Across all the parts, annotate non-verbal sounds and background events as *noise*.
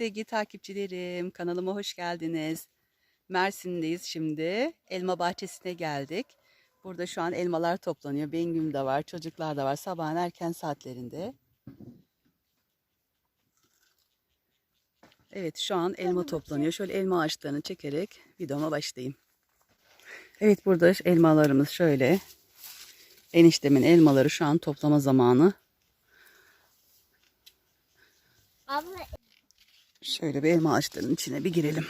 sevgili takipçilerim. Kanalıma hoş geldiniz. Mersin'deyiz şimdi. Elma bahçesine geldik. Burada şu an elmalar toplanıyor. Bengüm de var, çocuklar da var. Sabahın erken saatlerinde. Evet şu an elma toplanıyor. Şöyle elma ağaçlarını çekerek videoma başlayayım. Evet burada elmalarımız şöyle. Eniştemin elmaları şu an toplama zamanı. Abla Şöyle bir elma ağaçlarının içine bir girelim.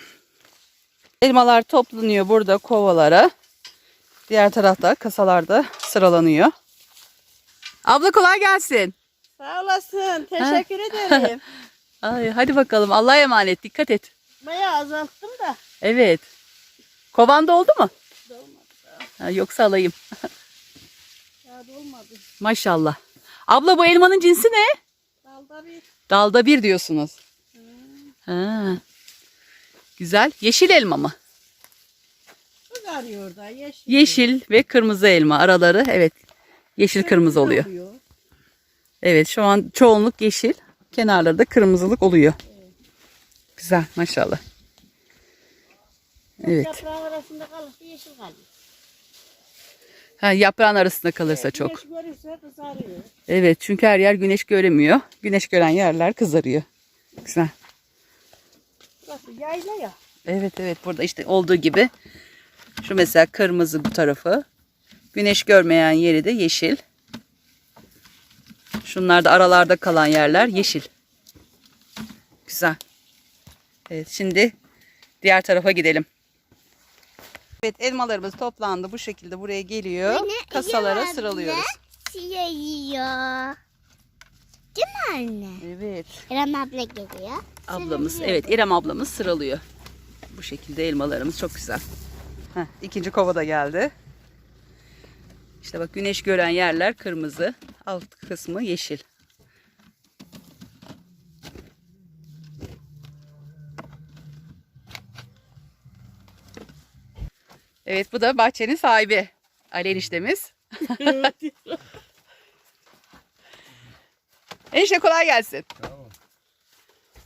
Elmalar toplanıyor burada kovalara. Diğer tarafta kasalarda sıralanıyor. Abla kolay gelsin. Sağ olasın. Teşekkür *laughs* ederim. Ay, hadi bakalım Allah'a emanet dikkat et. Bayağı azalttım da. Evet. Kovan doldu mu? Dolmadı. Ha, yoksa alayım. *laughs* Ya dolmadı. Maşallah. Abla bu elmanın cinsi ne? Dalda bir. Dalda bir diyorsunuz. Ha. Güzel. Yeşil elma mı? Kızarıyor da yeşil. Yeşil ve kırmızı elma araları evet yeşil kırmızı oluyor. Evet şu an çoğunluk yeşil. Kenarları da kırmızılık oluyor. Güzel maşallah. Evet. Yaprağın arasında kalırsa yeşil kalıyor. Ha, yaprağın arasında kalırsa çok. Güneş görürse kızarıyor. Evet çünkü her yer güneş göremiyor. Güneş gören yerler kızarıyor. Güzel. Burası yayla ya. Evet evet burada işte olduğu gibi. Şu mesela kırmızı bu tarafı. Güneş görmeyen yeri de yeşil. Şunlar da aralarda kalan yerler yeşil. Güzel. Evet şimdi diğer tarafa gidelim. Evet elmalarımız toplandı bu şekilde buraya geliyor. Kasalara sıralıyoruz. Siyah yiyor. Değil mi anne? Evet. İrem abla geliyor. Ablamız evet İrem ablamız sıralıyor. Bu şekilde elmalarımız çok güzel. Heh, ikinci kova da geldi. İşte bak güneş gören yerler kırmızı. Alt kısmı yeşil. Evet bu da bahçenin sahibi. Ali eniştemiz. *laughs* Enişte kolay gelsin.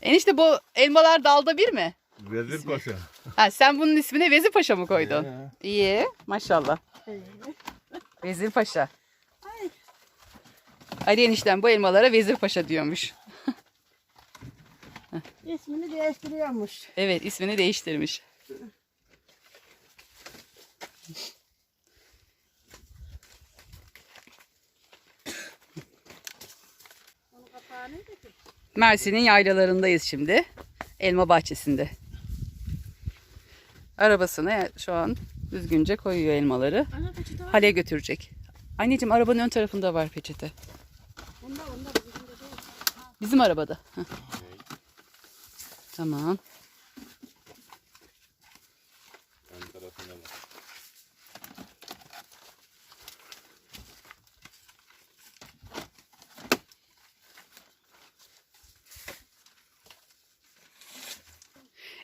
Enişte bu elmalar dalda bir mi? Vezir Paşa. Ha, sen bunun ismini Vezir Paşa mı koydun? Ee, İyi maşallah. Vezir Paşa. Ali enişten bu elmalara Vezir Paşa diyormuş. *laughs* İsmini değiştiriyormuş. Evet ismini değiştirmiş. Onun kapağı neydi ki? Mersin'in yaylalarındayız şimdi. Elma bahçesinde. Arabasına şu an düzgünce koyuyor elmaları. Ana peçete var. Hale götürecek. Anneciğim arabanın ön tarafında var peçete. Onda onda bizim. Bizim arabada. Heh. Tamam.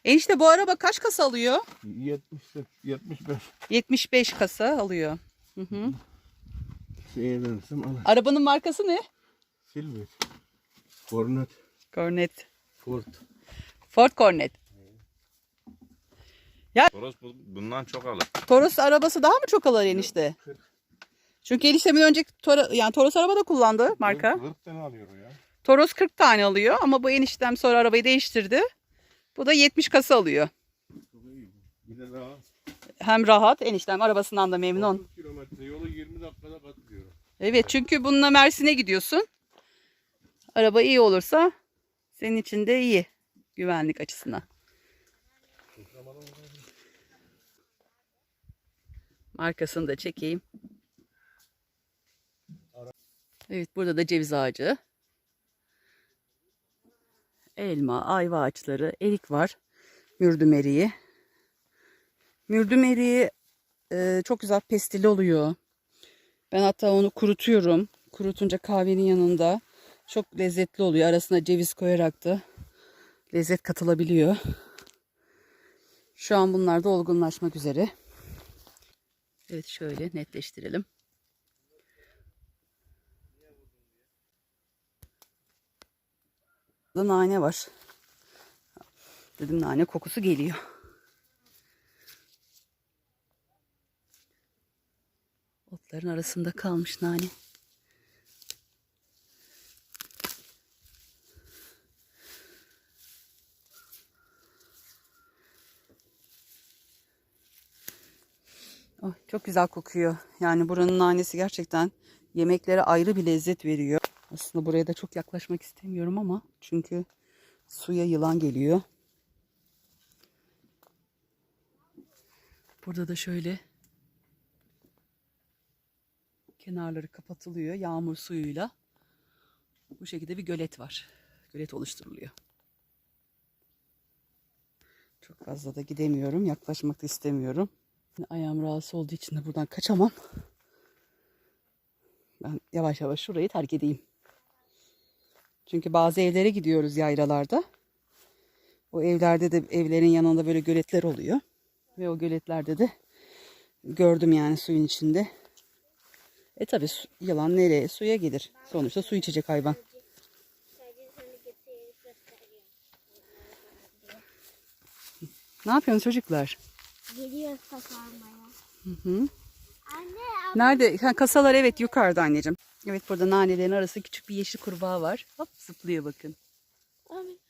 Enişte bu araba kaç kasa alıyor? 70, 75 75 kasa alıyor. Hı hı. ala. Arabanın markası ne? Silver. Cornet. Cornet. Ford. Ford Cornet. Toros bu- bundan çok alır. Toros arabası daha mı çok alır enişte? Çünkü eniştemin önceki Toro, yani Toros araba da kullandı marka. 40 tane alıyor o ya. Toros 40 tane alıyor ama bu eniştem sonra arabayı değiştirdi. Bu da 70 kasa alıyor. Daha Hem rahat eniştem arabasından da memnun. 30 kilometre yolu 20 dakikada kat diyor. Evet çünkü bununla Mersin'e gidiyorsun. Araba iyi olursa senin için de iyi güvenlik açısından. Markasını da çekeyim. Evet burada da ceviz ağacı. Elma, ayva ağaçları, erik var. Mürdüm eriği. Mürdüm eriği e, çok güzel pestil oluyor. Ben hatta onu kurutuyorum. Kurutunca kahvenin yanında çok lezzetli oluyor. Arasına ceviz koyarak da lezzet katılabiliyor. Şu an bunlar da olgunlaşmak üzere. Evet şöyle netleştirelim. Burada nane var. Dedim nane kokusu geliyor. Otların arasında kalmış nane. Oh, çok güzel kokuyor. Yani buranın nanesi gerçekten yemeklere ayrı bir lezzet veriyor. Aslında buraya da çok yaklaşmak istemiyorum ama çünkü suya yılan geliyor. Burada da şöyle kenarları kapatılıyor yağmur suyuyla. Bu şekilde bir gölet var. Gölet oluşturuluyor. Çok fazla da gidemiyorum. Yaklaşmak da istemiyorum. Ayağım rahatsız olduğu için de buradan kaçamam. Ben yavaş yavaş şurayı terk edeyim. Çünkü bazı evlere gidiyoruz yaylalarda. O evlerde de evlerin yanında böyle göletler oluyor. Ve o göletlerde de gördüm yani suyun içinde. E tabi yılan nereye? Suya gelir. Sonuçta su içecek hayvan. Ne yapıyorsunuz çocuklar? Geliyor sakalmaya. Hı hı. Anne Nerede? Ha, kasalar evet yukarıda anneciğim. Evet burada nanelerin arası küçük bir yeşil kurbağa var. Hop zıplıyor bakın.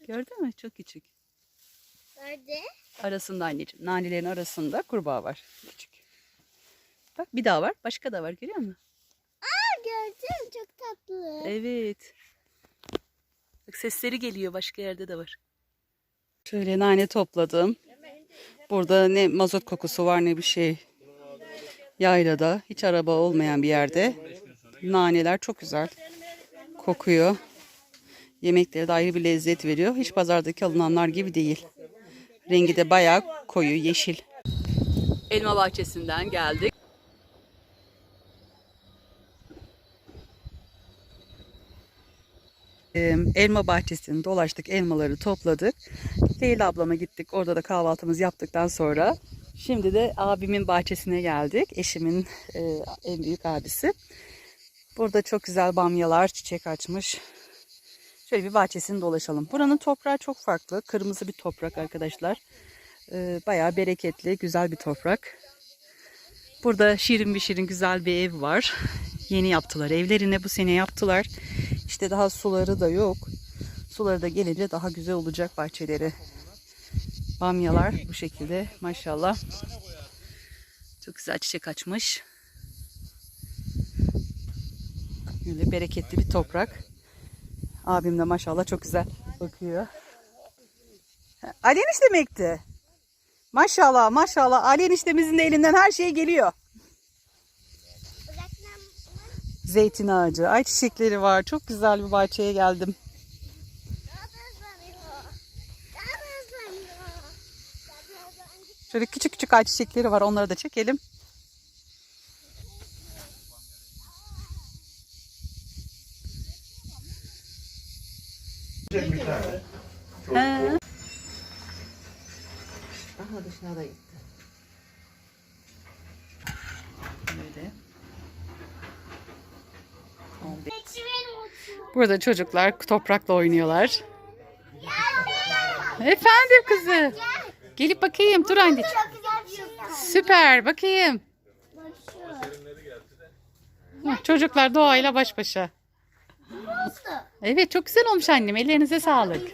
Gördün mü? Çok küçük. Nerede? Arasında anneciğim. Nanelerin arasında kurbağa var. Küçük. Bak bir daha var. Başka da var. Görüyor musun? Aa gördüm çok tatlı. Evet. Bak sesleri geliyor. Başka yerde de var. Şöyle nane topladım. Burada ne mazot kokusu var ne bir şey. Yaylada hiç araba olmayan bir yerde. Naneler çok güzel kokuyor. Yemeklere de ayrı bir lezzet veriyor. Hiç pazardaki alınanlar gibi değil. Rengi de bayağı koyu yeşil. Elma bahçesinden geldik. Elma bahçesini dolaştık, elmaları topladık. Leyla ablama gittik. Orada da kahvaltımızı yaptıktan sonra şimdi de abimin bahçesine geldik. Eşimin e, en büyük abisi. Burada çok güzel bamyalar çiçek açmış. Şöyle bir bahçesini dolaşalım. Buranın toprağı çok farklı. Kırmızı bir toprak arkadaşlar. Ee, bayağı bereketli, güzel bir toprak. Burada şirin bir şirin güzel bir ev var. Yeni yaptılar. Evlerine bu sene yaptılar. İşte daha suları da yok. Suları da gelince daha güzel olacak bahçeleri. Bamyalar bu şekilde maşallah. Çok güzel çiçek açmış. Böyle bereketli bir toprak. Abim de maşallah çok güzel bakıyor. Ali enişte mi ekti? Maşallah maşallah Ali eniştemizin de elinden her şey geliyor. Zeytin ağacı, ay çiçekleri var. Çok güzel bir bahçeye geldim. Şöyle küçük küçük ay çiçekleri var. Onları da çekelim. He. Aha dışına da gitti. Böyle. Burada çocuklar toprakla oynuyorlar. Efendim kızı. Gelip bakayım. Dur anneciğim. Süper. Bakayım. Hah, Çocuklar doğayla baş başa. Oldu. Evet çok güzel olmuş annem. Ellerinize sağlık. *laughs*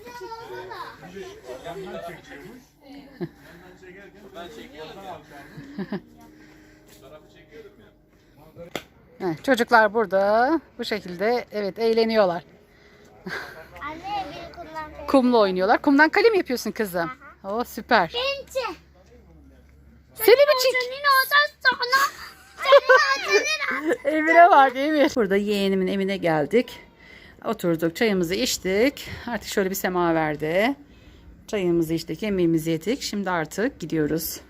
Heh, Çocuklar burada bu şekilde evet eğleniyorlar. Anne bir kullan. Kumla oynuyorlar. Kumdan kale mi yapıyorsun kızım? O süper. Bence. Seni mi çek? Senin oradan sonra. Senin *laughs* oradan bak Emir. Burada yeğenimin evine geldik. Oturduk çayımızı içtik. Artık şöyle bir sema verdi. Çayımızı içtik yemeğimizi yedik. Şimdi artık gidiyoruz.